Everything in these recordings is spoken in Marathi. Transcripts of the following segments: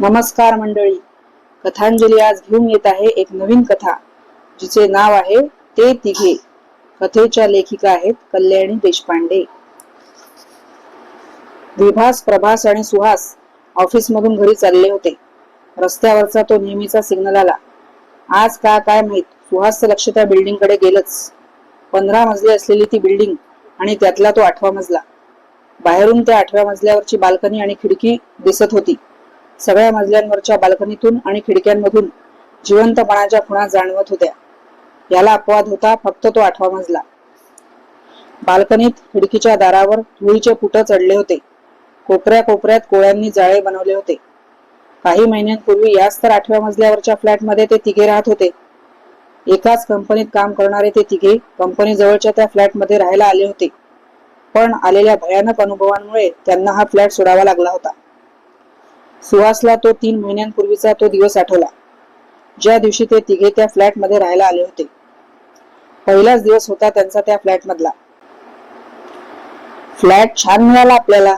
नमस्कार मंडळी. कथांजली आज घेऊन येत आहे एक नवीन कथा जिचे नाव आहे ते तिघे. कथेच्या लेखिका आहेत कल्याणी देशपांडे. विभास प्रभास आणि सुहास ऑफिस मधून घरी चालले होते. रस्त्यावरचा तो नेहमीचा सिग्नल आला. आज का काय माहीत सुहासचं लक्ष त्या बिल्डिंगकडे गेलंच. पंधरा मजली असलेली ती बिल्डिंग आणि त्यातला तो आठवा मजला. बाहेरून त्या आठव्या मजल्यावरची बाल्कनी आणि खिडकी दिसत होती. सगळ्या मजल्यांवरच्या बाल्कनीतून आणि खिडक्यांमधून जिवंतपणाच्या खुणा जाणवत होत्या. याला अपवाद होता फक्त तो आठवा मजला. बाल्कनीत खिडकीच्या दारावर धुळीचे पुट चढले होते. कोपऱ्या कोपऱ्यात कोळ्यांनी जाळे बनवले होते. काही महिन्यांपूर्वी याच तर आठव्या मजल्यावरच्या फ्लॅटमध्ये ते तिघे राहत होते. एकाच कंपनीत काम करणारे ते तिघे कंपनी जवळच्या त्या फ्लॅटमध्ये राहायला आले होते. पण आलेल्या भयानक अनुभवांमुळे त्यांना हा फ्लॅट सोडावा लागला होता. सुहासला तो तीन महिन्यांपूर्वीचा तो दिवस आठवला. ज्या दिवशी ते तिघे त्या फ्लॅटमध्ये राहायला आले होते. पहिलाच दिवस होता त्यांचा त्या फ्लॅटमधला. फ्लॅट छान मिळाला आपल्याला.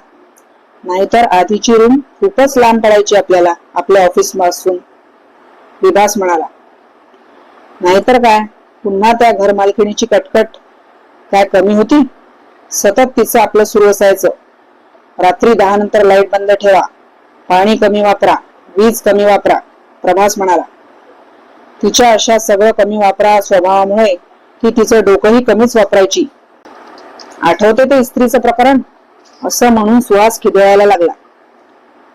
नाहीतर आधीची रूम खूपच लांब पडायची आपल्याला आपल्या ऑफिसपासून विभास म्हणाला. नाहीतर काय? पुन्हा त्या घर मालकिणीची कटकट. काय कमी होती? सतत तिचं आपलं सुरू असायचं. रात्री दहा नंतर लाइट बंद ठेवा. पाणी कमी वापरा वीज कमी वापरा प्रभास म्हणाला. तिच्या अशा सगळं कमी वापरा स्वभावामुळे ती तिचं डोकंही कमीच वापरायची. आठवते ते इस्त्रीचं प्रकरण? असं म्हणून सुहास खिदळायला लागला.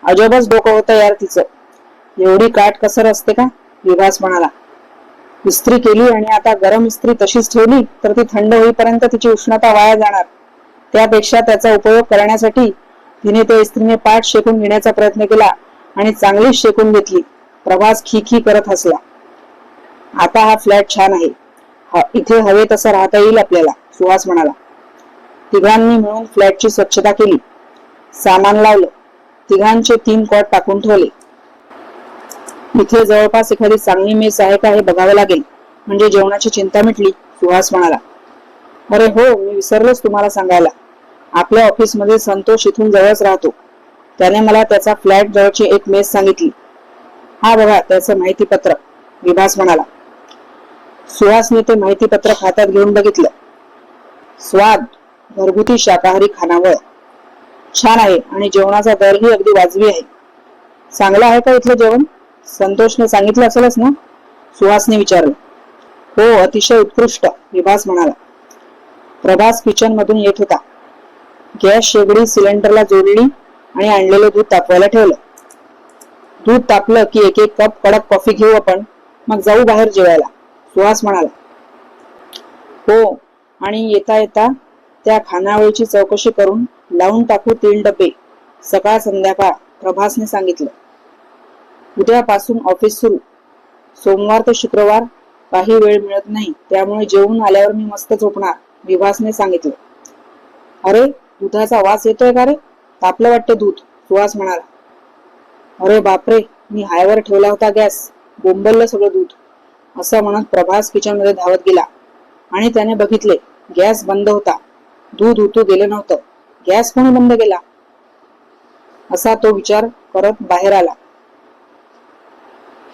अजबच डोकं होतं यार तिचं. एवढी काट कसर असते का? विभास म्हणाला. इस्त्री केली आणि आता गरम इस्त्री तशीच ठेवली तर ती थंड होईपर्यंत तिची उष्णता वाया जाणार. त्यापेक्षा त्याचा उपयोग करण्यासाठी तिने त्या इस्त्रीने पाठ शेकून घेण्याचा प्रयत्न केला आणि चांगलीच शेकून घेतली. प्रवास खिखी करत हसला. आता हा फ्लॅट छान आहे. इथे हवे तसा राहता येईल आपल्याला सुहास म्हणाला. तिघांनी मिळून फ्लॅटची स्वच्छता केली. सामान लावलं. तिघांचे तीन कॉट टाकून ठेवले. इथे जवळपास एखादी चांगली मेस आहे का हे बघावं लागेल. म्हणजे जेवणाची चिंता मिटली सुहास म्हणाला. अरे हो मी विसरलोच तुम्हाला सांगायला. आपल्या ऑफिसमध्ये संतोष इथून जवळच राहतो. त्याने मला त्याचा फ्लॅट जवळची एक मेस सांगितली. हा बघा त्याचं माहितीपत्रक विभास म्हणाला सुहासने ते माहितीपत्रक हातात घेऊन बघितलं. स्वाद घरगुती शाकाहारी खानावळ. छान आहे आणि जेवणाचा दरही अगदी वाजवी आहे. चांगलं आहे का इथलं जेवण? संतोषने सांगितलं असेलच ना? सुहासने विचारलं. हो अतिशय उत्कृष्ट विभास म्हणाला. प्रभास किचन मधून येत होता. गॅस शेगडी सिलेंडरला जोडली आणि आणलेलं दूध तापवायला ठेवलं. दूध तापलं की एक एक कप कडक कॉफी घेऊ आपण. मग जाऊ बाहेर जेवायला. सुहास म्हणाला हो. आणि येता येता त्या खानावळीची चौकशी करून लावून टाकू तीन डबे सकाळ संध्याकाळ प्रभासने सांगितलं. उद्यापासून ऑफिस सुरू. सोमवार ते शुक्रवार काही वेळ मिळत नाही त्यामुळे जेवून आल्यावर मी मस्त झोपणार विभासने सांगितलं. अरे दुधाचा वास येतोय का रे? तापलं वाटतं दूध. सुहास म्हणाला अरे बापरे मी हायवर ठेवला होता गॅस. बोंबललं सगळं दूध. असं म्हणत प्रभास किचनमध्ये धावत गेला. आणि त्याने बघितले गॅस बंद होता. दूध उतू गेलं नव्हतं. गॅस कोणी बंद केला? असा तो विचार करत बाहेर आला.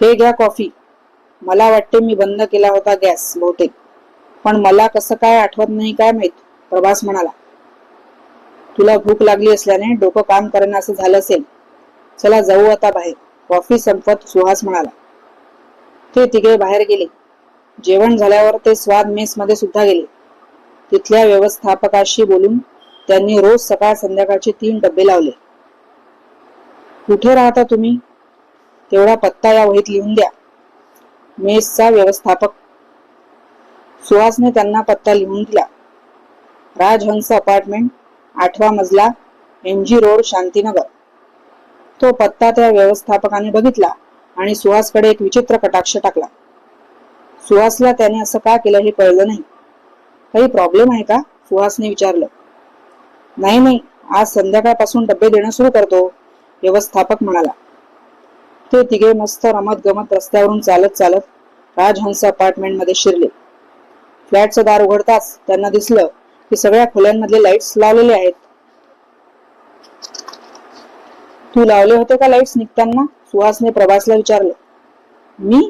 हे घ्या कॉफी. मला वाटते मी बंद केला होता गॅस बहुतेक. पण मला कसं काय आठवत नाही काय माहीत? प्रभास म्हणाला. तुला भूक लागली असल्याने डोकं काम करणं असं झालं असेल. चला जाऊ आता बाहेर. कॉफी संपत सुहास म्हणाला. ते तिघे बाहेर गेले. जेवण झाल्यावर ते स्वाद मेस मध्ये सुद्धा गेले. तिथल्या व्यवस्थापकाशी बोलून त्यांनी रोज सकाळ संध्याकाळचे तीन डबे लावले. कुठे राहता तुम्ही? तेवढा पत्ता या वहीत लिहून द्या. मेसचा व्यवस्थापक. सुहासने त्यांना पत्ता लिहून दिला. राजहंस अपार्टमेंट. आठवा मजला एम जी रोड शांतीनगर. तो पत्ता त्या व्यवस्थापकाने बघितला आणि सुहासकडे एक विचित्र कटाक्ष टाकला. सुहासला त्याने असं का केलं हे कळलं नाही. काही प्रॉब्लेम आहे का? सुहासने विचारलं. नाही नाही आज संध्याकाळपासून डबे देणं सुरू करतो व्यवस्थापक म्हणाला. ते तिघे मस्त रमत गमत रस्त्यावरून चालत चालत राजहंस अपार्टमेंटमध्ये शिरले. फ्लॅटचं दार उघडताच त्यांना दिसलं की सगळ्या खोल्यांमधले लाईट्स लावलेले आहेत. तू लावले होते का लाईट्स निघताना? सुहासने प्रभासला विचारले. मी?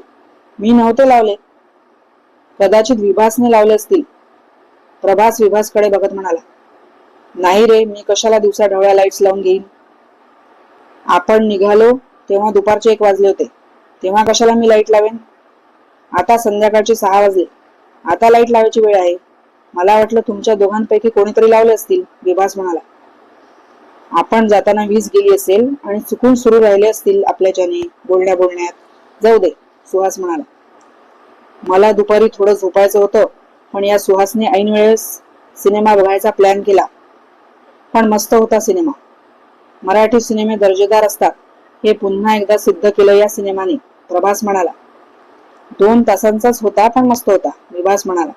मी नव्हते लावले. कदाचित विभासने लावले असतील. प्रभास विभासकडे बघत म्हणाला नाही रे मी कशाला दिवसा ढवळ्या लाईट्स लावून घेईन? आपण निघालो तेव्हा दुपारचे एक वाजले होते. तेव्हा कशाला मी लाइट लावेन? आता संध्याकाळचे सहा वाजले. आता लाइट लावायची वेळ आहे. मला वाटलं तुमच्या दोघांपैकी कोणीतरी लावले असतील विभास म्हणाला. आपण जाताना वीज गेली असेल आणि चुकून सुरू राहिले असतील आपल्याच्याने बोलण्या बोलण्यात. जाऊ दे सुहास म्हणाला. मला दुपारी थोडं झोपायचं होतं पण या सुहासने ऐन वेळेस सिनेमा बघायचा प्लॅन केला. पण मस्त होता सिनेमा. मराठी सिनेमे दर्जेदार असतात. हे पुन्हा एकदा सिद्ध केलं या सिनेमाने प्रभास म्हणाला. दोन तासांचाच होता पण मस्त होता विभास म्हणाला.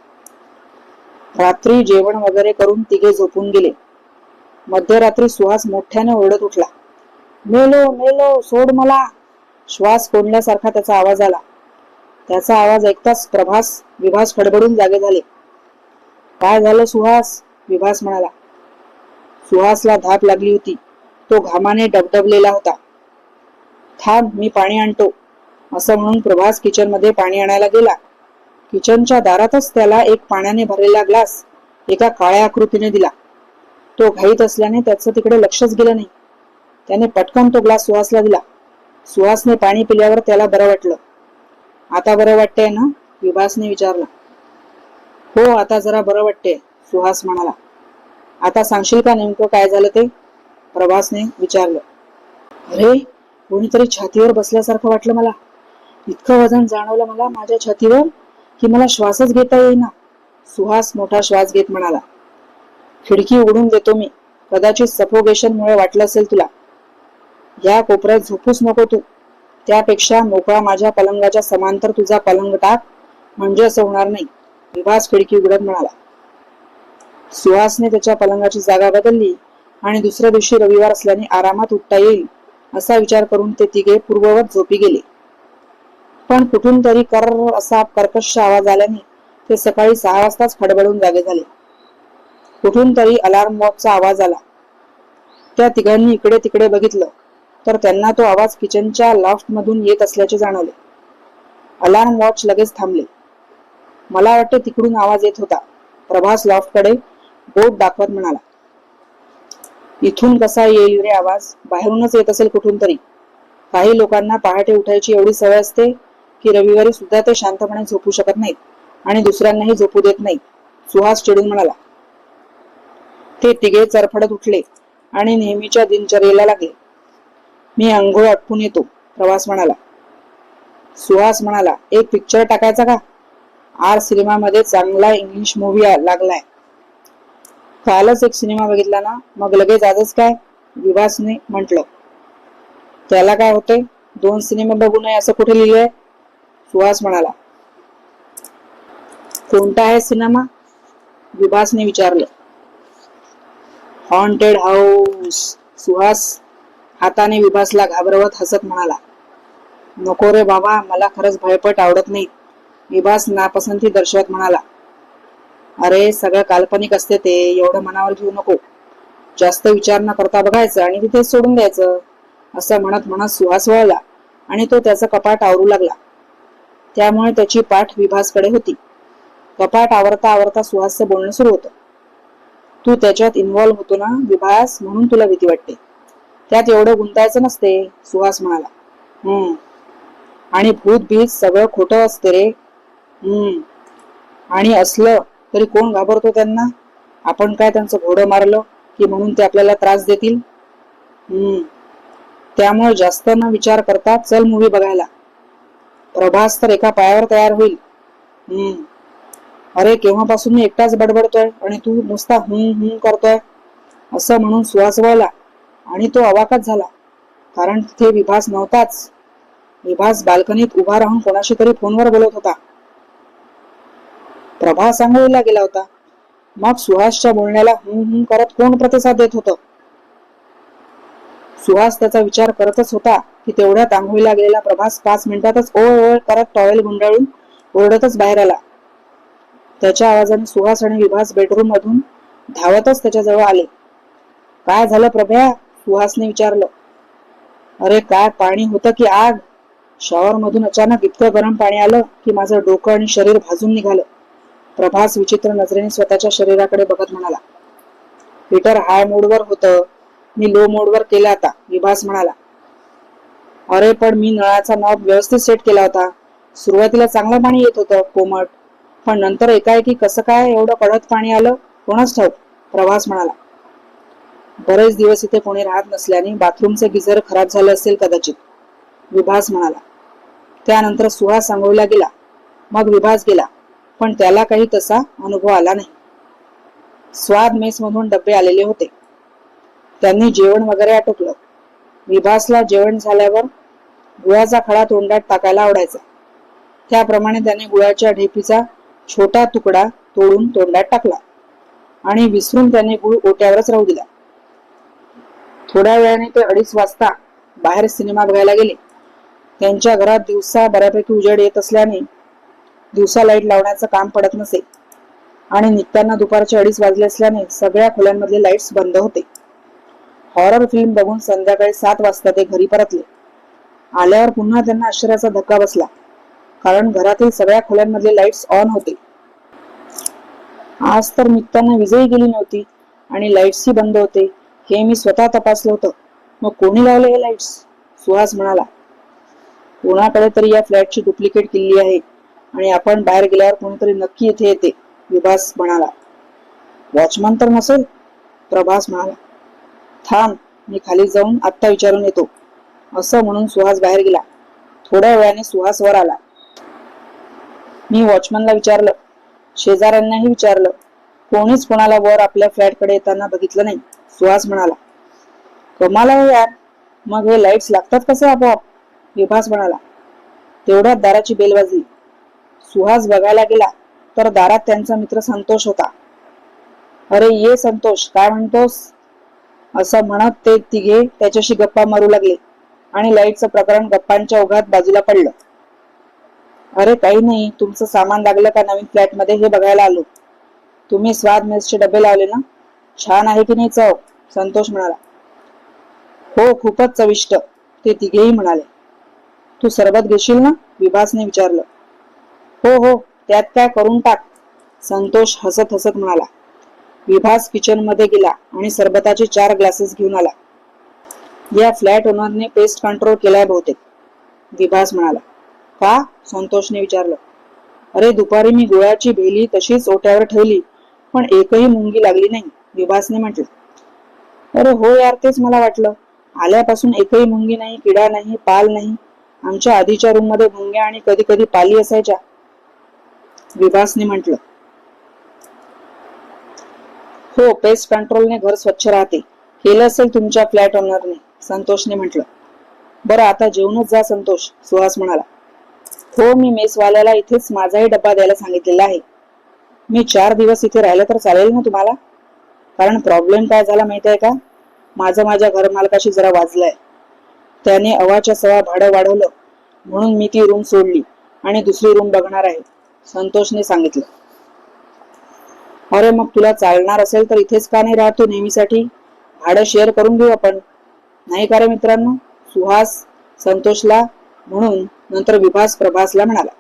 रात्री जेवण वगैरे करून तिघे झोपून गेले. मध्यरात्री सुहास मोठ्याने ओरडत उठला. मेलो मेलो सोड मला. श्वास कोंडल्यासारखा त्याचा आवाज आला. त्याचा आवाज ऐकताच प्रभास विभास खडबडून जागे झाले. काय झालं सुहास? विभास म्हणाला. सुहासला धाप लागली होती. तो घामाने डबडबलेला होता. थांब मी पाणी आणतो. असं म्हणून प्रभास किचनमध्ये पाणी आणायला गेला. किचनच्या दारातच त्याला एक पाण्याने भरलेला ग्लास एका काळ्या आकृतीने दिला. तो घाईत असल्याने त्याचं तिकडे लक्षच गेलं नाही. त्याने पटकन तो ग्लास सुहासला दिला. सुहासने पाणी पिल्यावर त्याला बरं वाटलं. आता बरं वाटतंय ना? विभासने विचारलं. हो आता जरा बरं वाटतंय सुहास म्हणाला. आता सांगशील का नेमकं काय झालं ते? प्रभासने विचारलं. अरे कोणीतरी छातीवर बसल्यासारखं वाटलं मला. इतकं वजन जाणवलं मला माझ्या छातीवर. की मला श्वासच घेता येईना. सुहास मोठा श्वास घेत म्हणाला खिडकी उघडून देतो मी. कदाचित सफोगेशन मुळे वाटलं असेल तुला. या कोपऱ्यात झोपूच नको तू. त्यापेक्षा मोकळा माझ्या पलंगाच्या समांतर तुझा पलंग टाक. म्हणजे असं होणार नाही. विभास खिडकी उघडत म्हणाला. सुहासने त्याच्या पलंगाची जागा बदलली आणि दुसऱ्या दिवशी रविवार असल्याने आरामात उठता येईल असा विचार करून ते तिघे पूर्ववत झोपी गेले. पण कुठून तरी कर असा कर्कश आवाज आल्याने ते सकाळी सहा वाजताच खडबडून जागे झाले. कुठून तरी अलार्म वॉकचा आवाज आला. त्या तिघांनी इकडे तिकडे बघितलं. तर त्यांना तो आवाज किचनच्या लॉफ्ट मधून येत असल्याचे जाणवले. अलार्म वॉच लगेच थांबले. मला वाटते तिकडून आवाज येत होता. प्रभास लॉफ्टकडे बोट दाखवत म्हणाला. इथून कसा येईल रे आवाज? बाहेरूनच येत असेल कुठून तरी. काही लोकांना पहाटे उठायची एवढी सवय असते. की रविवारी सुद्धा ते शांतपणे झोपू शकत नाहीत आणि दुसऱ्यांनाही झोपू देत नाहीत. सुहास चिडून म्हणाला ते तिघे चरफडत उठले आणि नेहमीच्या दिनचर्येला लागले. मी आंघोळ आटपून येतो प्रवास म्हणाला. सुहास म्हणाला एक पिक्चर टाकायचा का? आर सिनेमामध्ये चांगला इंग्लिश मूवी लागलाय. कालच एक सिनेमा बघितला ना मग लगेच आजच काय? विवासने म्हटलं. त्याला काय होते दोन सिनेमा बघू नये असं कुठे लिहिलंय? सुहास म्हणाला. कोणता आहे सिनेमा? विभासने विचारलं. हॉन्टेड हाऊस सुहास हाताने विभासला घाबरवत हसत म्हणाला. नको रे बाबा मला खरंच भयपट आवडत नाही. विभास नापसंती दर्शवत म्हणाला. अरे सगळं काल्पनिक असते ते एवढं मनावर घेऊ नको. जास्त विचार न करता बघायचं आणि तिथे सोडून द्यायचं असं म्हणत म्हणत सुहास वळला आणि तो त्याचं कपाट आवरू लागला. त्यामुळे त्याची पाठ विभासकडे होती. कपाट आवरता आवरता सुहासचं बोलणं सुरू होतं. तू त्याच्यात इन्व्हॉल्व्ह होतो ना विभास म्हणून तुला भीती वाटते. त्यात एवढं गुंतायचं नसते सुहास म्हणाला. हम्म. आणि भूत भीत सगळं खोटं असते रे. हम्म. आणि असलं तरी कोण घाबरतो त्यांना? आपण काय त्यांचं घोडं मारलं की म्हणून ते आपल्याला त्रास देतील? हम्म. त्यामुळे जास्त न विचार करता चल मूवी बघायला. प्रभास तर एका पायावर तयार होईल. हम्म. अरे केव्हापासून मी एकटाच बडबडतोय? आणि तू नुसता हुं हुं करतोय? असं म्हणून सुहास वळला आणि तो अवाकच झाला. कारण तिथे विभास नव्हताच. विभास बाल्कनीत उभा राहून कोणाशी तरी फोनवर बोलत होता. प्रभास आंघोळीला गेला होता. मग सुहासच्या बोलण्याला हुं हुं करत कोण प्रतिसाद देत होतं? सुहास त्याचा विचार करतच होता की तेवढ्यात आंघोळीला गेलेला प्रभास पाच मिनिटातच ओळ ओळ करत टॉवेल गुंडाळून ओरडतच बाहेर आला. त्याच्या आवाजाने सुहास आणि विभास बेडरूम मधून धावतच त्याच्याजवळ आले. काय झालं प्रभ्या? सुहासने विचारलं. अरे काय पाणी होतं की आग? शॉवर मधून अचानक इतकं गरम पाणी आलं की माझं डोकं आणि शरीर भाजून निघालं. प्रभास विचित्र नजरेने स्वतःच्या शरीराकडे बघत म्हणाला. पीटर हाय मूडवर होतं. मी लो मोडवर केला होता. विभास म्हणाला अरे पण मी नळाचा नॉब व्यवस्थित सेट केला होता. सुरुवातीला चांगलं पाणी येत होतं कोमट. पण नंतर एकाएकी कसं काय एवढं कडक पाणी आलं कोणाच ठाऊक. प्रवास म्हणाला बरेच दिवस इथे कोणी राहत नसल्याने बाथरूमचे गिझर खराब झालं असेल कदाचित. विभास म्हणाला त्यानंतर सुहास सांगवला गेला. मग विभास गेला पण त्याला काही तसा अनुभव आला नाही. स्वाद मेसमधून डबे आलेले होते. त्यांनी जेवण वगैरे आटोपलं. विभासला जेवण झाल्यावर गुळाचा खडा तोंडात टाकायला आवडायचा. त्याप्रमाणे त्याने गुळाच्या ढेपीचा छोटा तुकडा तोडून तोंडात टाकला आणि विसरून त्याने गुळ ओट्यावरच राहू दिला. थोड्या वेळाने ते अडीच वाजता बाहेर सिनेमा बघायला गेले. त्यांच्या घरात दिवसा बऱ्यापैकी उजेड येत असल्याने दिवसा लाइट लावण्याचं काम पडत नसे आणि निघताना दुपारचे अडीच वाजले असल्याने सगळ्या खोल्यांमधले लाईट्स बंद होते. हॉरर फिल्म बघून संध्याकाळी सात वाजता ते घरी परतले. आल्यावर पुन्हा त्यांना आश्चर्याचा धक्का बसला. कारण घरातील सगळ्या खोल्यांमधले लाईट्स ऑन होते. आज तर निघताना विजयी गेली नव्हती आणि लाईट्सही बंद होते हे मी स्वतः तपासलं होतं. मग कोणी लावले हे लाईट्स सुहास म्हणाला. कोणाकडे तरी या फ्लॅटची डुप्लिकेट किल्ली आहे आणि आपण बाहेर गेल्यावर कोणीतरी नक्की इथे येते विभास म्हणाला. वॉचमन तर नसेल? प्रभास म्हणाला. थांब मी खाली जाऊन आत्ता विचारून येतो. असं म्हणून सुहास बाहेर गेला. थोड्या वेळाने सुहास वर आला. मी वॉचमनला विचारलं. शेजाऱ्यांनाही विचारलं. कोणीच कोणाला वर आपल्या फ्लॅटकडे येताना बघितलं नाही. सुहास म्हणाला कमाल आहे यार. मग हे लाईट्स लागतात कसे आपोआप? विभास म्हणाला तेवढ्यात दाराची बेल वाजली. सुहास बघायला गेला तर दारात त्यांचा मित्र संतोष होता. अरे ये संतोष काय म्हणतोस? असं म्हणत ते तिघे त्याच्याशी गप्पा मारू लागले आणि लाईटचं प्रकरण गप्पांच्या ओघात बाजूला पडलं. अरे काही नाही तुमचं सामान लागलं का नवीन फ्लॅटमध्ये हे बघायला आलो. तुम्ही स्वाद मेसचे डबे लावले ना? छान आहे की नाही चव? संतोष म्हणाला. हो खूपच चविष्ट ते तिघेही म्हणाले. तू सरबत घेशील ना? विभासने विचारलं. हो हो त्यात काय करून टाक. संतोष हसत हसत म्हणाला. विभास किचनमध्ये गेला आणि सरबताचे चार ग्लासेस घेऊन आला. या फ्लॅट ओनरने पेस्ट कंट्रोल केलाय बहुतेक. विभास म्हणाला का? संतोषने विचारलं. अरे दुपारी मी गुळाची भेली तशीच ओट्यावर ठेवली पण एकही मुंगी लागली नाही. विभासने म्हटलं. अरे हो यार तेच मला वाटलं. आल्यापासून एकही मुंगी नाही किडा नाही पाल नाही. आमच्या आधीच्या रूममध्ये मुंग्या आणि कधी कधी पाली असायच्या. विभासने म्हटलं. हो पेस्ट कंट्रोलने घर स्वच्छ राहते. केलं असेल तुमच्या फ्लॅट ओनरने संतोषने म्हटलं. बरं आता जेवणच जा संतोष सुहास म्हणाला. हो मी मेसवाल्याला इथेच माझाही डब्बा द्यायला सांगितलेला आहे. मी चार दिवस इथे राहिलं तर चालेल ना तुम्हाला? कारण प्रॉब्लेम काय झाला माहीत आहे का? माझं माझ्या घरमालकाशी जरा वाजलंय. त्याने अवाच्या सवा भाडं वाढवलं. म्हणून मी ती रूम सोडली आणि दुसरी रूम बघणार आहे संतोषने सांगितलं. अरे मग तुला चालणार असेल तर इथेच का नाही राहतो नेहमीसाठी? भाडं शेअर करून घेऊ आपण. नाही का रे मित्रांनो? सुहास संतोषला म्हणून नंतर विभास प्रभासला म्हणाला.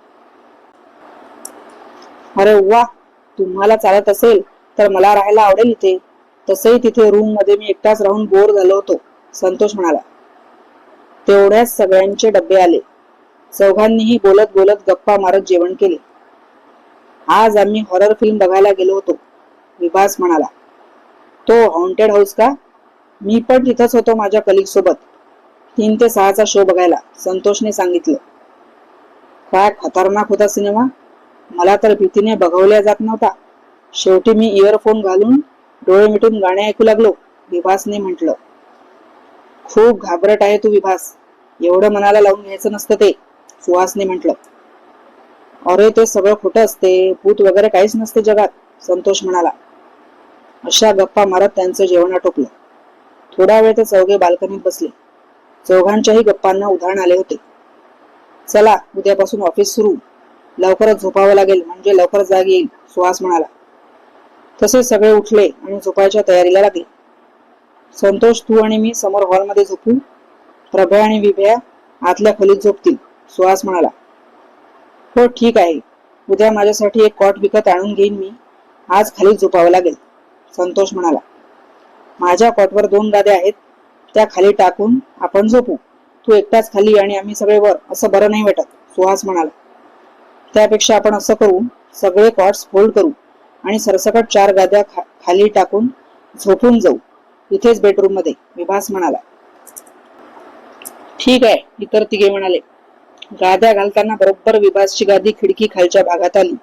अरे वा तुम्हाला चालत असेल तर मला राहायला आवडेल इथे. तसंही तिथे रूममध्ये मी एकटाच राहून बोर झालो होतो संतोष म्हणाला. तेवढ्याच सगळ्यांचे डबे आले. चौघांनीही बोलत बोलत गप्पा मारत जेवण केले. आज आम्ही हॉरर फिल्म बघायला गेलो होतो. विभास म्हणाला तो हॉन्टेड हाऊस का? मी पण तिथंच होतो माझ्या कलिग सोबत. तीन ते सहाचा शो बघायला संतोषने सांगितलं. काय खतरनाक होता सिनेमा मला तर भीतीने बघवल्या जात नव्हता. शेवटी मी इयरफोन घालून डोळे मिटून गाणे ऐकू लागलो विभासने म्हटलं. खूप घाबरट आहे तू विभास. एवढं मनाला लावून घ्यायचं नसतं ते सुहासने म्हटलं. अरे ते सगळं खोटं असते. भूत वगैरे काहीच नसते जगात संतोष म्हणाला. अशा गप्पा मारत त्यांचं जेवण आटोपलं. थोडा वेळ ते चौघे बाल्कनीत बसले. चौघांच्याही गप्पांना उधाण आले होते. चला उद्यापासून ऑफिस सुरू. लवकरच झोपावं लागेल म्हणजे लवकर जाग येईल सुहास म्हणाला. तसे सगळे उठले आणि झोपायच्या तयारीला लागले. संतोष तू आणि मी समोर हॉलमध्ये झोपू. प्रभा आणि विभया आतल्या खोलीत झोपतील सुहास म्हणाला. हो ठीक आहे. उद्या माझ्यासाठी एक कॉट विकत आणून घेईन मी. आज खाली झोपावं लागेल. संतोष म्हणाला. माझ्या कॉटवर दोन गाद्या आहेत. त्या खाली टाकून आपण झोपू. तू एकटाच खाली आणि आम्ही सगळे वर. असं बरं नाही वाटत सुहास म्हणाला. त्यापेक्षा आपण असं करू सगळे कॉट्स फोल्ड करू आणि सरसकट चार गाद्या खा- खाली टाकून झोपून जाऊ. इथेच बेडरूममध्ये विभास म्हणाला. ठीक आहे इतर तिघे म्हणाले. गाद्या घालताना बरोबर विभासची गादी खिडकी खालच्या भागात आली.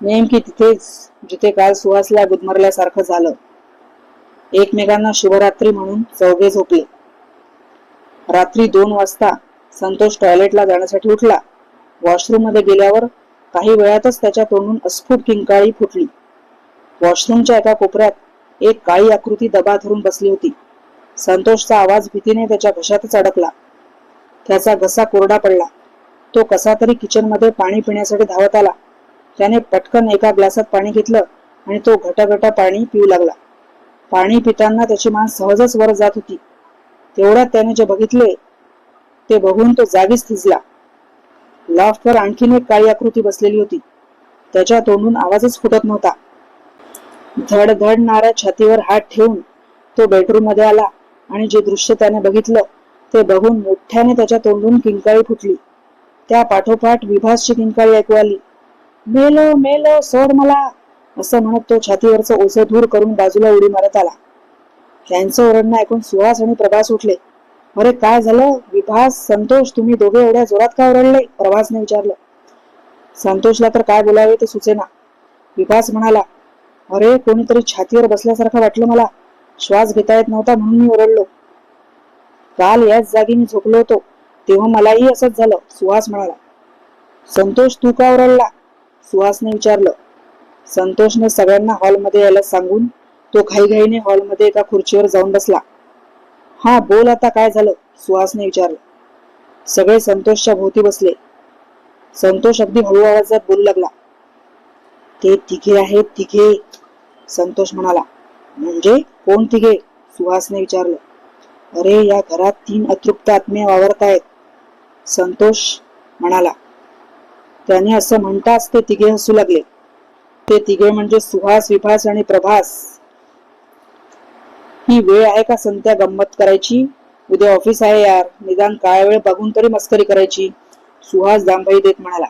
नेमकी तिथेच जिथे काल सुहासला गुदमरल्यासारखं झालं. एकमेकांना शुभरात्री म्हणून चौघे झोपले. रात्री दोन वाजता संतोष टॉयलेटला जाण्यासाठी उठला. वॉशरूममध्ये गेल्यावर काही वेळातच त्याच्या तोंडून अस्फुट किंकाळी फुटली. वॉशरूमच्या एका कोपऱ्यात एक काळी आकृती दबा धरून बसली होती. संतोषचा आवाज भीतीने त्याच्या घशातच अडकला. त्याचा घसा कोरडा पडला. तो कसा तरी किचनमध्ये पाणी पिण्यासाठी धावत आला. त्याने पटकन एका ग्लासात पाणी घेतलं आणि तो घटाघटा पाणी पिऊ लागला. पाणी पिताना त्याची मान सहजच वर जात होती. तेवढ्यात त्याने जे बघितले ते बघून तो जागीच थिजला. लॉफ्टवर आणखीन एक काळी आकृती बसलेली होती. त्याच्या तोंडून आवाजच फुटत नव्हता. धडधडणाऱ्या छातीवर हात ठेवून तो बेडरूममध्ये आला आणि जे दृश्य त्याने बघितलं ते बघून मोठ्याने त्याच्या तोंडून किंकाळी फुटली. त्या पाठोपाठ विभासची किंकाळी ऐकू आली. मेलो मेलो सोड मला असं म्हणत तो छातीवरचं ओझ दूर करून बाजूला उडी मारत आला. त्यांचं ओरडणं ऐकून सुहास आणि प्रभास उठले. अरे काय झालं? विभास संतोष तुम्ही दोघे एवढ्या जोरात का ओरडले? प्रभासने विचारलं. संतोषला तर काय बोलावे ते सुचेना. विभास म्हणाला अरे कोणीतरी छातीवर बसल्यासारखं वाटलं मला. श्वास घेता येत नव्हता म्हणून मी ओरडलो. काल याच जागी मी झोपलो होतो. तेव्हा मलाही असंच झालं. सुहास म्हणाला संतोष तू का ओरडला? सुहासने विचारलं संतोषने सगळ्यांना हॉलमध्ये यायला सांगून तो घाईघाईने हॉलमध्ये एका खुर्चीवर जाऊन बसला. हा बोल आता काय झालं? सुहासने विचारलं. सगळे संतोषच्या भोवती बसले. संतोष अगदी हळू आवाजात बोलू लागला. ते तिघे आहेत तिघे संतोष म्हणाला. म्हणजे कोण तिघे? सुहासने विचारलं. अरे या घरात तीन अतृप्त आत्मे वावरत आहेत संतोष म्हणाला. त्याने असं म्हणताच ते तिघे हसू लागले. ते तिघे म्हणजे सुहास विभास आणि प्रभास. ही वेळ आहे का संत्या गंमत करायची? उद्या ऑफिस आहे यार. निदान काय वेळ बघून तरी मस्करी करायची. सुहास दांभाई देत म्हणाला.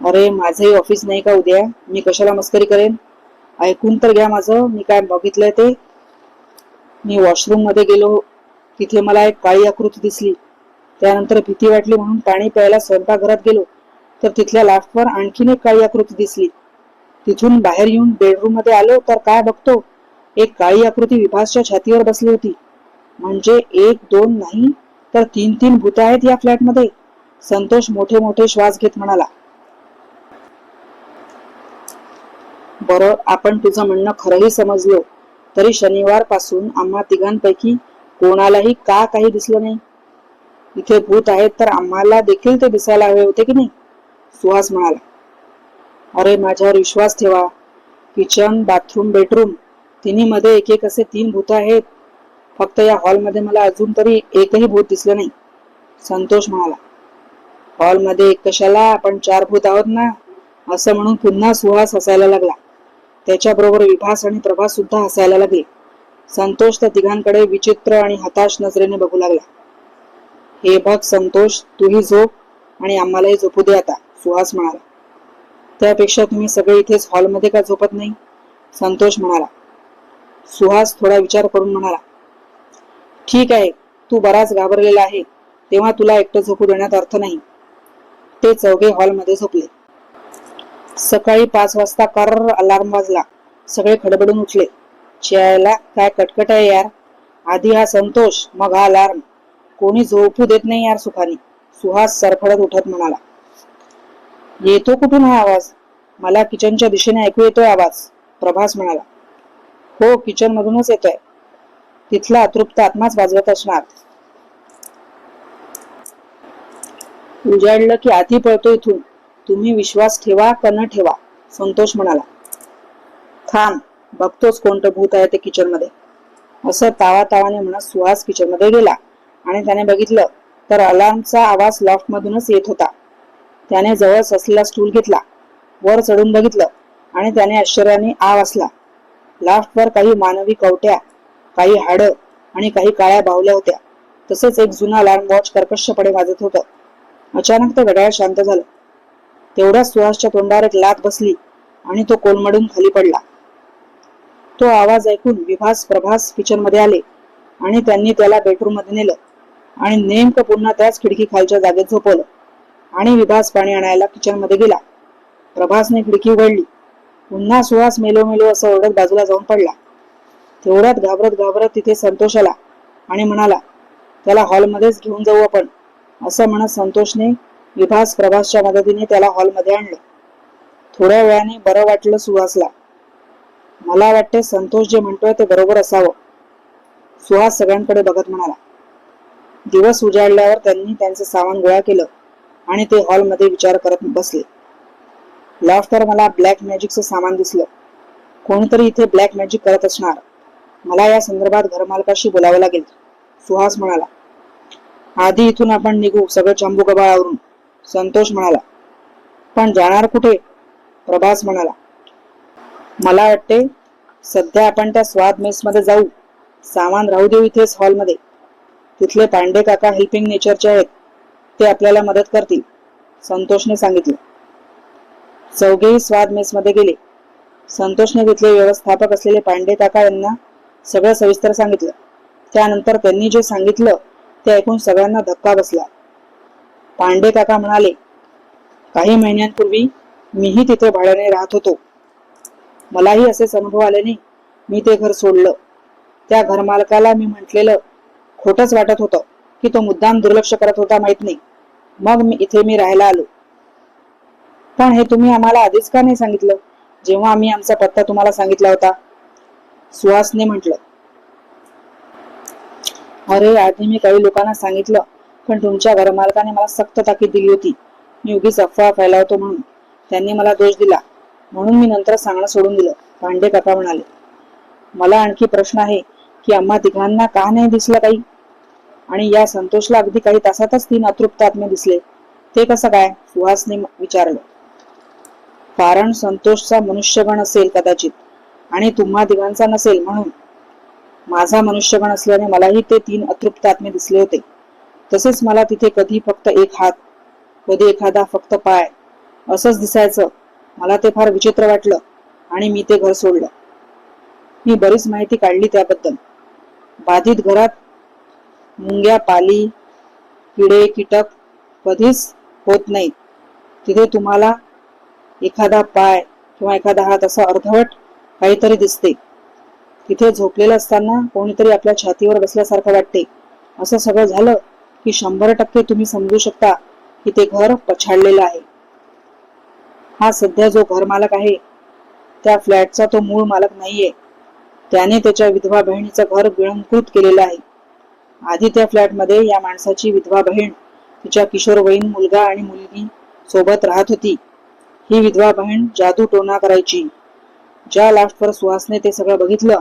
अरे माझंही ऑफिस नाही का उद्या? मी कशाला मस्करी करेन? ऐकून तर घ्या माझं. मी काय बघितलंय ते? मी वॉशरूममध्ये गेलो. तिथे मला एक काळी आकृती दिसली. त्यानंतर भीती वाटली म्हणून पाणी प्यायला स्वयंपाकघरात गेलो. तर तिथल्या लाफ्टवर आणखीन एक काळी आकृती दिसली. तिथून बाहेर येऊन बेडरूममध्ये आलो तर काय बघतो? एक काळी आकृती विभासच्या छातीवर बसली होती. म्हणजे एक दोन नाही तर तीन तीन भूत आहेत या फ्लॅटमध्ये. संतोष मोठे मोठे श्वास घेत म्हणाला. बरं आपण तुझं म्हणणं खरंही समजलो. तरी शनिवारपासून आम्हा तिघांपैकी कोणालाही का काही दिसलं नाही? इथे भूत आहेत तर आम्हाला देखील ते दिसायला हवे होते की नाही? सुहास म्हणाला अरे माझ्यावर विश्वास ठेवा किचन बाथरूम बेडरूम तिन्ही मध्ये एक एक असे तीन भूत आहेत. फक्त या हॉलमध्ये मला अजून तरी एकही भूत दिसलं नाही. संतोष म्हणाला हॉलमध्ये एक कशाला? आपण चार भूत आहोत ना? असं म्हणून पुन्हा सुहास हसायला लागला. त्याच्याबरोबर विभास आणि प्रभास सुद्धा हसायला लागले. संतोष त्या तिघांकडे विचित्र आणि हताश नजरेने बघू लागला. हे बघ संतोष तूही झोप आणि आम्हालाही झोपू दे आता सुहास म्हणाला. त्यापेक्षा तुम्ही सगळे इथेच हॉलमध्ये का झोपत नाही? संतोष म्हणाला. सुहास थोडा विचार करून म्हणाला ठीक आहे तू बराच घाबरलेला आहे तेव्हा तुला एकटं झोपू देण्यात अर्थ नाही. ते चौघे हॉलमध्ये झोपले. सकाळी पाच वाजता कर अलार्म वाजला. सगळे खडबडून उठले. चियाला काय कटकट आहे यार? आधी हा संतोष मग हा अलार्म. कोणी झोपू देत नाही यार सुखानी. सुहास सरफडत उठत म्हणाला. येतो कुठून हा आवाज? मला किचनच्या दिशेने ऐकू येतोय आवाज प्रभास म्हणाला. हो किचन मधूनच येतोय. तिथला अतृप्त आत्माच वाजवत असणार. उजाडलं की आधी पळतो इथून. तुम्ही विश्वास ठेवा का न ठेवा? संतोष म्हणाला. थांब बघतोच कोणतं भूत आहे ते किचनमध्ये असं तावा तावाने म्हणत सुहास किचनमध्ये गेला. आणि त्याने बघितलं तर अलार्मचा आवाज लॉफ्ट मधूनच येत होता. त्याने जवळ असलेला स्टूल घेतला वर चढून बघितलं आणि त्याने आश्चर्याने आ वाचला. लाफ्टवर काही मानवी कवट्या काही हाडं आणि काही काळ्या बाहुल्या होत्या. तसेच एक जुना अलार्म वॉच कर्कशपणे वाजत होतं. अचानक ते घड्याळ शांत झालं. तेवढ्याच सुहासच्या तोंडावर एक लात बसली आणि तो कोलमडून खाली पडला. तो आवाज ऐकून विभास प्रभास किचनमध्ये आले आणि त्यांनी त्याला बेडरूममध्ये नेलं. आणि नेमकं पुन्हा त्याच खिडकी खालच्या जागेत झोपवलं. आणि विभास पाणी आणायला किचनमध्ये गेला. प्रभासने खिडकी उघडली. पुन्हा सुहास मेलो मेलो असं ओरडत बाजूला जाऊन पडला. तेवढ्यात घाबरत घाबरत तिथे संतोष आला आणि म्हणाला त्याला हॉलमध्येच घेऊन जाऊ आपण. असं म्हणत संतोषने विभास प्रभासच्या मदतीने त्याला हॉलमध्ये आणलं. थोड्या वेळाने बरं वाटलं सुहासला. मला वाटते संतोष जे म्हणतोय ते बरोबर असावं. सुहास सगळ्यांकडे बघत म्हणाला दिवस उजाडल्यावर त्यांनी त्यांचं सामान गोळा केलं आणि ते हॉलमध्ये विचार करत बसले. लॉफ्टर मला ब्लॅक मॅजिकचं सामान दिसलं. कोणीतरी इथे ब्लॅक मॅजिक करत असणार. मला या संदर्भात घरमालकाशी बोलावं लागेल सुहास म्हणाला. आधी इथून आपण निघू सगळं चंबू गबाळावरून संतोष म्हणाला. पण जाणार कुठे? प्रभास म्हणाला. मला वाटते सध्या आपण त्या स्वाद मेस मध्ये जाऊ. सामान राहू देऊ इथेच हॉलमध्ये. तिथले पांडे काका हेल्पिंग नेचरचे आहेत ते आपल्याला मदत करतील संतोषने सांगितलं. चौघेही स्वाद मेसमध्ये गेले. संतोषने तिथले व्यवस्थापक असलेले पांडे काका यांना सगळं सविस्तर सांगितलं. त्यानंतर त्यांनी जे सांगितलं ते ऐकून सगळ्यांना धक्का बसला. पांडे काका म्हणाले काही महिन्यांपूर्वी मीही तिथे भाड्याने राहत होतो. मलाही असेच अनुभव आल्याने मी ते घर सोडलं. त्या घरमालकाला मी म्हटलेलं खोटच वाटत होतं की तो मुद्दाम दुर्लक्ष करत होता माहीत नाही. मग मी इथे मी राहायला आलो. पण हे तुम्ही आम्हाला आधीच का नाही सांगितलं? जेव्हा आम्ही आमचा पत्ता तुम्हाला सांगितला होता. सुहासने म्हटलं अरे आधी मी काही लोकांना सांगितलं पण तुमच्या घरमालकाने मला सक्त ताकीद दिली होती. मी उगीच अफवा फैलावतो म्हणून. त्यांनी मला दोष दिला. म्हणून मी नंतर सांगणं सोडून दिलं. पांडे काका म्हणाले मला आणखी प्रश्न आहे. की आम्हा तिघांना का नाही दिसलं काही आणि या संतोषला अगदी काही तासातच तीन अतृप्त आत्मे दिसले. ते कसं काय? सुहासने विचारलं. कारण संतोषचा मनुष्यगण असेल कदाचित आणि तुम्हा दिघांचा नसेल म्हणून. माझा मनुष्यगण असल्याने मलाही ते तीन अतृप्त आत्मे दिसले होते. तसेच मला तिथे कधी फक्त एक हात कधी एखादा फक्त पाय असंच दिसायचं. मला ते फार विचित्र वाटलं आणि मी ते घर सोडलं. मी बरीच माहिती काढली त्याबद्दल. बाधित घरात मुंग्या पाली किडे कीटक कधीच होत नाहीत. तिथे तुम्हाला एखादा पाय किंवा एखादा हात असा अर्धवट काहीतरी दिसते. तिथे झोपलेलं असताना कोणीतरी आपल्या छातीवर बसल्यासारखं वाटते. असं सगळं झालं की शंभर टक्के तुम्ही समजू शकता की ते घर पछाडलेलं आहे. हा सध्या जो घर मालक आहे त्या फ्लॅटचा तो मूळ मालक नाहीये. त्याने त्याच्या विधवा बहिणीचं घर गिळंकृत केलेलं आहे. आधी त्या फ्लॅटमध्ये या माणसाची विधवा बहीण तिच्या किशोरवयीन मुलगा आणि मुलगी सोबत राहत होती. ही विधवा बहीण जादू टोना करायची. ज्या लास्टवर सुहासने ते सगळं बघितलं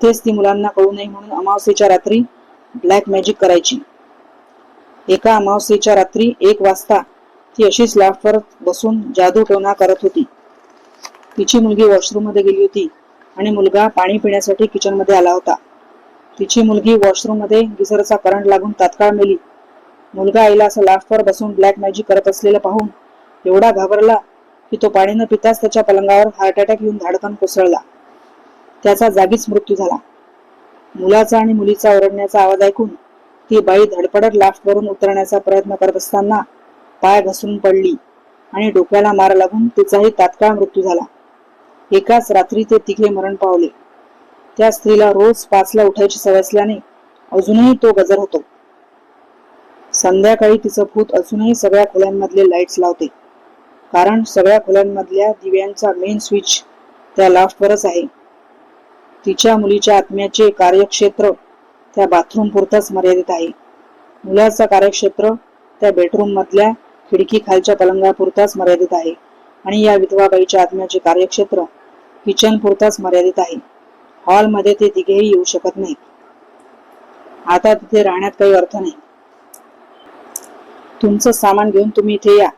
तिथेच ती मुलांना कळू नये म्हणून अमावस्येच्या रात्री ब्लॅक मॅजिक करायची. एका अमावस्येच्या रात्री एक वाजता ती अशीच लाफ्टवर बसून जादू टोना करत होती. तिची मुलगी वॉशरूममध्ये गेली होती. आणि मुलगा पाणी पिण्यासाठी किचनमध्ये आला होता. तिची मुलगी वॉशरूममध्ये गिझरचा करंट लागून तात्काळ मेली. मुलगा आईला असं लाफ्टवर बसून ब्लॅक मॅजिक करत असलेलं पाहून एवढा घाबरला की तो पाणी न पिताच त्याच्या पलंगावर हार्ट अटॅक येऊन धाडकन कोसळला. त्याचा जागीच मृत्यू झाला. मुलाचा आणि मुलीचा ओरडण्याचा आवाज ऐकून ती बाई धडपडत लाफ्टवरून उतरण्याचा प्रयत्न करत असताना पाय घसरून पडली आणि डोक्याला मार लागून तिचाही तात्काळ मृत्यू झाला. एकाच रात्री ते तिघे मरण पावले. त्या स्त्रीला रोज पाचला उठायची सवय असल्याने अजूनही तो गजर होतो. संध्याकाळी तिचं भूत अजूनही सगळ्या खोल्यांमधले लाईट्स लावते. कारण सगळ्या खोल्यांमधल्या दिव्यांचा मेन स्विच त्या लाफ्टवरच आहे. तिच्या मुलीच्या आत्म्याचे कार्यक्षेत्र त्या बाथरूम पुरताच मर्यादित आहे. मुलाचं कार्यक्षेत्र त्या बेडरूम मधल्या खिडकी खालच्या पलंगापुरताच मर्यादित आहे. आणि या विधवाबाईच्या आत्म्याचे कार्यक्षेत्र किचन पुरताच मर्यादित आहे. हॉलमध्ये ते तिघेही येऊ शकत नाही आता तिथे राहण्यात काही अर्थ नाही. तुमचं सामान घेऊन तुम्ही इथे या.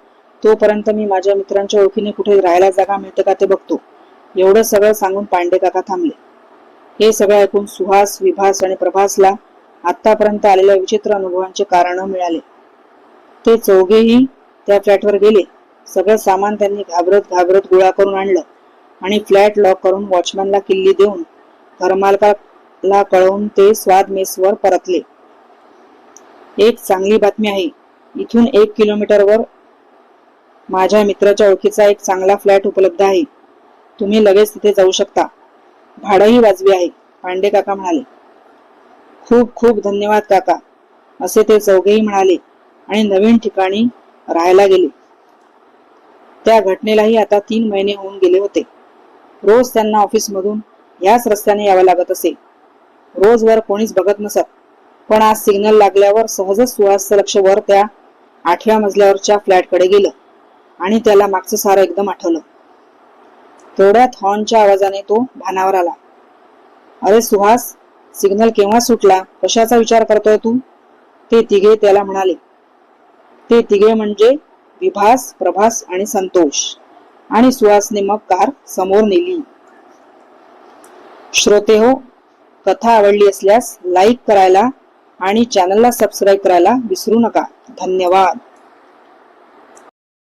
तोपर्यंत मी माझ्या मित्रांच्या ओळखीने कुठे राहायला जागा मिळते का ते बघतो. एवढं सगळं सांगून पांडे काका थांबले. हे सगळं ऐकून सुहास विभास आणि प्रभासला आतापर्यंत आलेल्या विचित्र अनुभवांचे कारण मिळाले. ते चौघेही त्या फ्लॅटवर गेले. सगळं सामान त्यांनी घाबरत घाबरत गोळा करून आणलं. आणि फ्लॅट लॉक करून वॉचमॅनला किल्ली देऊन घरमालकाला कळवून ते स्वाद मेसवर परतले. एक चांगली बातमी आहे. इथून एक किलोमीटरवर माझ्या मित्राच्या ओळखीचा एक चांगला फ्लॅट उपलब्ध आहे. तुम्ही लगेच तिथे जाऊ शकता. भाडंही वाजवी आहे पांडे काका म्हणाले. खूप खूप धन्यवाद काका असे ते चौघेही म्हणाले आणि नवीन ठिकाणी राहायला गेले. त्या घटनेलाही आता तीन महिने होऊन गेले होते. रोज त्यांना ऑफिसमधून याच रस्त्याने यावं लागत असे. रोज वर कोणीच बघत नसत. पण आज सिग्नल लागल्यावर सहजच सुहासचं लक्ष वर त्या आठव्या मजल्यावरच्या फ्लॅटकडे गेलं आणि त्याला मागचं सारं एकदम आठवलं. तेवढ्यात हॉर्नच्या आवाजाने तो भानावर आला. अरे सुहास सिग्नल केव्हा सुटला? कशाचा विचार करतोय तू? ते तिघे त्याला म्हणाले. ते तिघे म्हणजे विभास प्रभास आणि संतोष. आणि सुहासने मग कार समोर नेली. श्रोते हो कथा आवडली असल्यास लाईक करायला आणि चॅनलला सबस्क्राईब करायला विसरू नका. धन्यवाद.